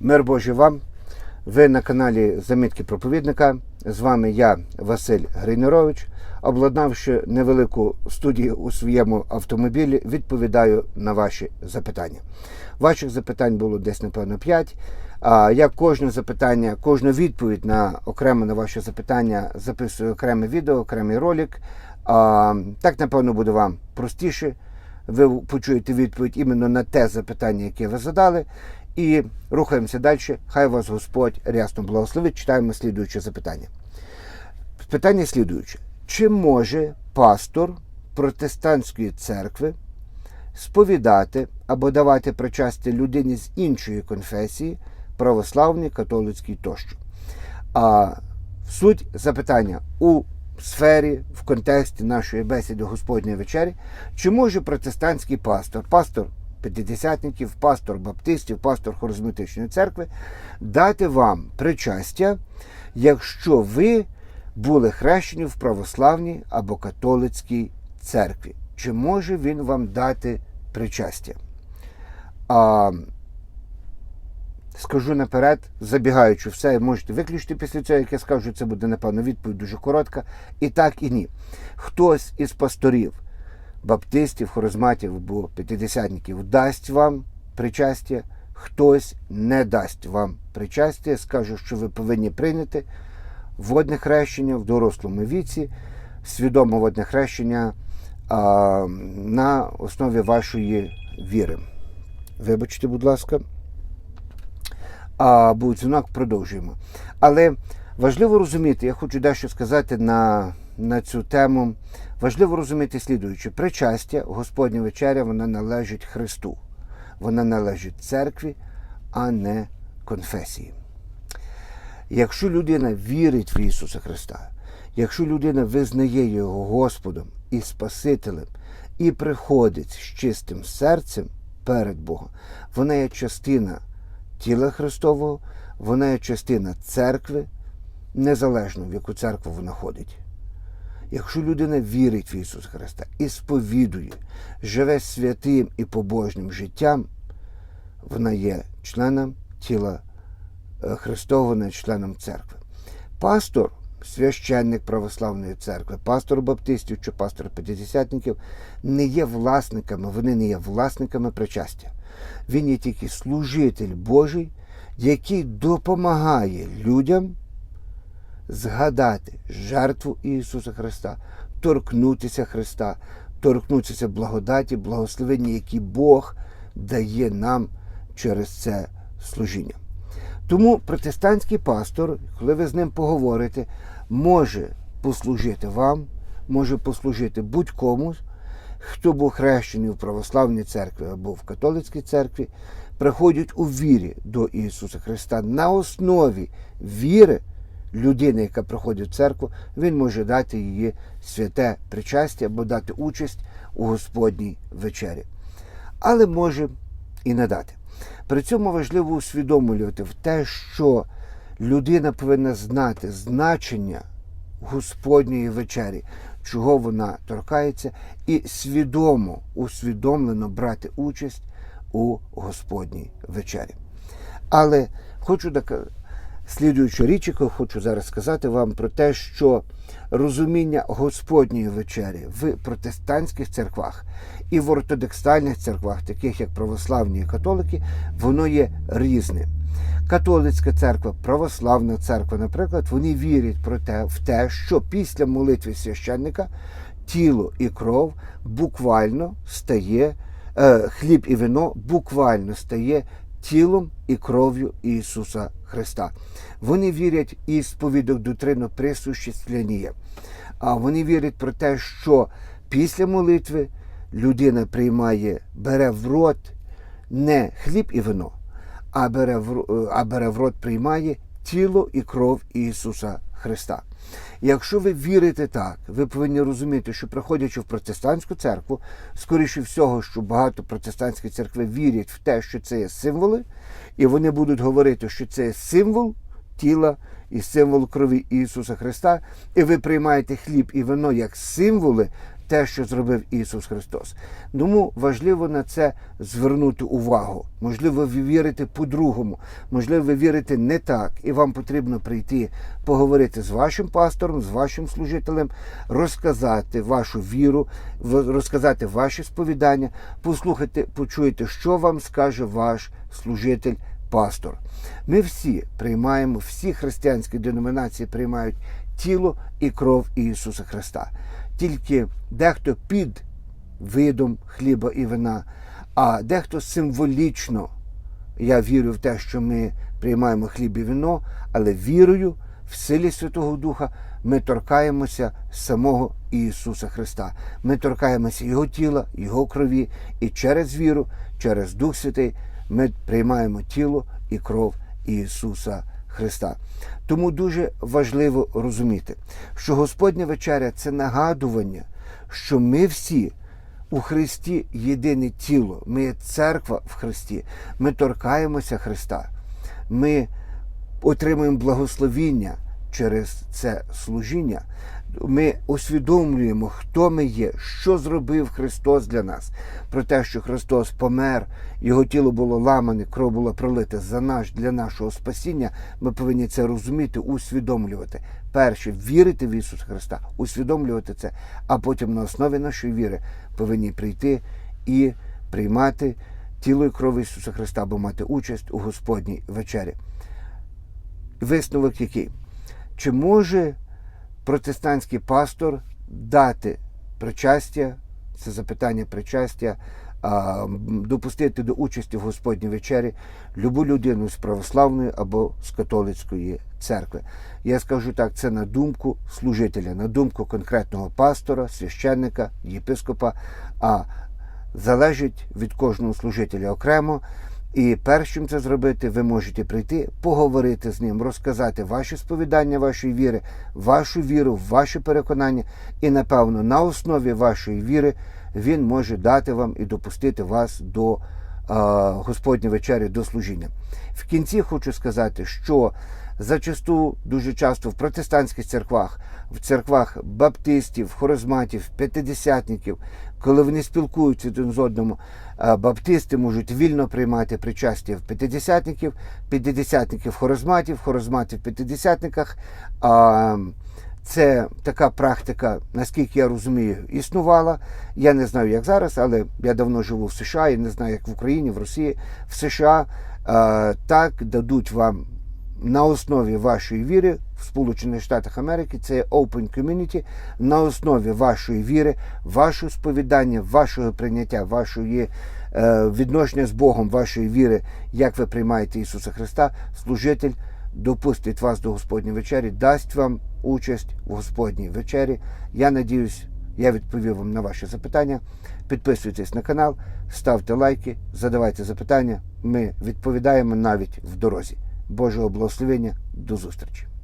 Мир Божий вам. Ви на каналі Замітки проповідника. З вами я, Василь Грейнерович. Обладнавши невелику студію у своєму автомобілі, відповідаю на ваші запитання. Ваших запитань було десь, напевно, 5. А я кожне запитання, кожну відповідь на окремо на ваше запитання записую окреме відео, окремий ролик. Так, напевно, буде вам простіше. Ви почуєте відповідь іменно на те запитання, яке ви задали. І рухаємося далі. Хай вас Господь рясно благословить. Читаємо слідуюче запитання. Питання слідуюче. Чи може пастор протестантської церкви сповідати або давати причастя людині з іншої конфесії, православній, католицькій тощо? А суть запитання у сфері, в контексті нашої бесіди Господньої вечері, чи може протестантський пастор, пастор п'ятидесятників, пастор баптистів, пастор харизматичної церкви, дати вам причастя, якщо ви були хрещені в православній або католицькій церкві. Чи може він вам дати причастя? А, скажу наперед, забігаючи все, можете виключити після цього, як я скажу, це буде, напевно, відповідь дуже коротка. І так, і ні. Хтось із пасторів, баптистів, харизматів або п'ятидесятників дасть вам причастя, хтось не дасть вам причастя, скаже, що ви повинні прийняти водне хрещення в дорослому віці, свідоме водне хрещення а, на основі вашої віри. Вибачте, будь ласка. А був дзвінок, продовжуємо. Але важливо розуміти, я хочу дещо сказати на, на цю тему. Важливо розуміти слідуюче: причастя, Господня вечеря, вона належить Христу. Вона належить церкві, а не конфесії. Якщо людина вірить в Ісуса Христа, якщо людина визнає Його Господом і Спасителем і приходить з чистим серцем перед Богом, вона є частина тіла Христового, вона є частина церкви, незалежно в яку церкву вона ходить. Якщо людина вірить в Ісуса Христа і сповідує, живе святим і побожним життям, вона є членом тіла Христового, вона є членом церкви. Пастор, священник православної церкви, пастор баптистів чи пастор п'ятдесятників не є власниками, вони не є власниками причастя. Він є тільки служитель Божий, який допомагає людям згадати жертву Ісуса Христа, торкнутися Христа, торкнутися благодаті, благословення, які Бог дає нам через це служіння. Тому протестантський пастор, коли ви з ним поговорите, може послужити вам, може послужити будь-кому, хто був хрещений в православній церкві або в католицькій церкві, приходять у вірі до Ісуса Христа на основі віри людини, яка приходить в церкву, він може дати її святе причастя або дати участь у Господній вечері. Але може і не дати. При цьому важливо усвідомлювати в те, що людина повинна знати значення Господньої вечері, чого вона торкається, і свідомо, усвідомлено брати участь у Господній вечері. Але хочу слідуючу річ, яку хочу зараз сказати вам про те, що розуміння Господньої вечері в протестантських церквах і в ортодоксальних церквах, таких як православні і католики, воно є різне. Католицька церква, православна церква, наприклад, вони вірять про те, в те, що після молитви священника тіло і кров буквально стає, е, хліб і вино буквально стає тілом і кров'ю Ісуса Христа. Вони вірять і сповідок дотрину присуществлення. А вони вірять про те, що після молитви людина приймає, бере в рот не хліб і вино, а бере в, а бере в рот приймає тіло і кров Ісуса Христа. Якщо ви вірите так, ви повинні розуміти, що приходячи в протестантську церкву, скоріше всього, що багато протестантських церкви вірять в те, що це є символи, і вони будуть говорити, що це є символ тіла і символ крові Ісуса Христа, і ви приймаєте хліб і вино як символи те, що зробив Ісус Христос. Тому важливо на це звернути увагу. Можливо, ви вірите по-другому, можливо, ви вірите не так, і вам потрібно прийти поговорити з вашим пастором, з вашим служителем, розказати вашу віру, розказати ваші сповідання, послухати, почуєте, що вам скаже ваш служитель. Пастор, ми всі приймаємо, всі християнські деномінації приймають тіло і кров Ісуса Христа. Тільки дехто під видом хліба і вина, а дехто символічно. Я вірю в те, що ми приймаємо хліб і вино, але вірою в силі Святого Духа ми торкаємося самого Ісуса Христа. Ми торкаємося Його тіла, Його крові, і через віру, через Дух Святий ми приймаємо тіло і кров Ісуса Христа. Тому дуже важливо розуміти, що Господня вечеря це нагадування, що ми всі у Христі єдине тіло, ми є церква в Христі, ми торкаємося Христа, ми отримуємо благословіння через це служіння. Ми усвідомлюємо, хто ми є, що зробив Христос для нас, про те, що Христос помер, Його тіло було ламане, кров була пролита за наш для нашого спасіння. Ми повинні це розуміти, усвідомлювати. Перше вірити в Ісуса Христа, усвідомлювати це, а потім на основі нашої віри повинні прийти і приймати тіло і кров Ісуса Христа, або мати участь у Господній вечері. Висновок який? Чи може протестантський пастор дати причастя, це запитання причастя, допустити до участі в Господній вечері любу людину з православної або з католицької церкви. Я скажу так, це на думку служителя, на думку конкретного пастора, священника, єпископа, а залежить від кожного служителя окремо. І першим це зробити, ви можете прийти, поговорити з ним, розказати ваші сповідання вашої віри, вашу віру, ваші переконання. І, напевно, на основі вашої віри він може дати вам і допустити вас до Господньої вечері, до служіння. В кінці хочу сказати, що зачасту дуже часто в протестантських церквах, в церквах баптистів, хоризматів, п'ятидесятників, коли вони спілкуються один з одному, баптисти можуть вільно приймати причастя в п'ятидесятників, п'ятидесятників хоризматів, хоризматів в п'ятидесятниках. Це така практика, наскільки я розумію, існувала. Я не знаю, як зараз, але я давно живу в США, і не знаю, як в Україні, в Росії, в США. а, Так дадуть вам на основі вашої віри в Сполучених Штатах Америки це Open Community, на основі вашої віри, вашого сповідання, вашого прийняття, вашої е, відношення з Богом, вашої віри, як ви приймаєте Ісуса Христа, служитель допустить вас до Господньої вечері, дасть вам участь в Господній вечері. Я надіюсь, я відповів вам на ваші запитання. Підписуйтесь на канал, ставте лайки, задавайте запитання. Ми відповідаємо навіть в дорозі. Божого благословення. До зустрічі!